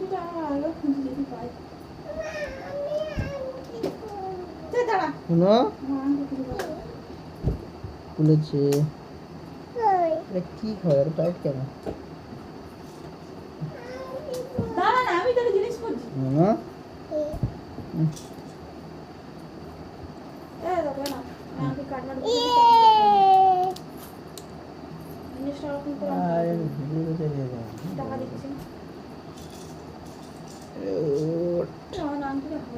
আংটিটা আমার আলো খুঁজে যদি পাই খুলেছে। এটা কি খাবার? টাইট কেন? দাঁড়া না আমি তোর জিনিস করছি আর আংটিটা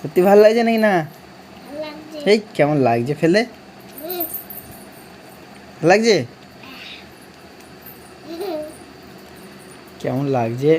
সত্যি ভালো লাগছে নাকি না ভালো লাগছে এই কেমন লাগছে ফেলে হুম। ভালো লাগছে কেমন লাগছে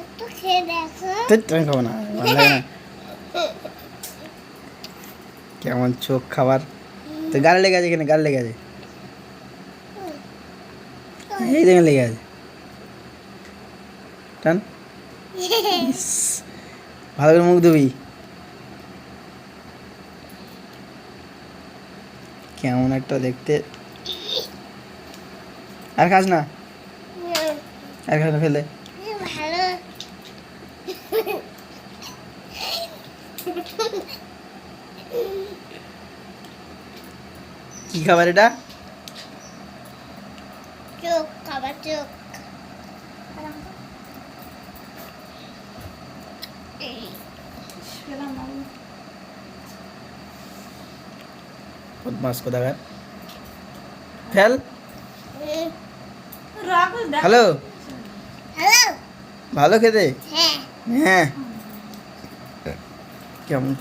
একটু খেয়ে দেখো ধ্যাৎ, আমি খাবো না ভালো লাগে না কেমন চোখ খাবার তো গালে লেগে আছে এখানে গালে লেগে আছে এই দেখেন লেগে আছে টান ভালো করে মুখ ধুবি। কেমন একটা দেখতে। আর খাস না। আর খাস না, ফেলে। কি খাবার এটা? চোখ, খাবার চোখ পেলাম না বদমাস কোথাকার ফেল হ্যালো ভালো খেতে হ্যাঁ কেমন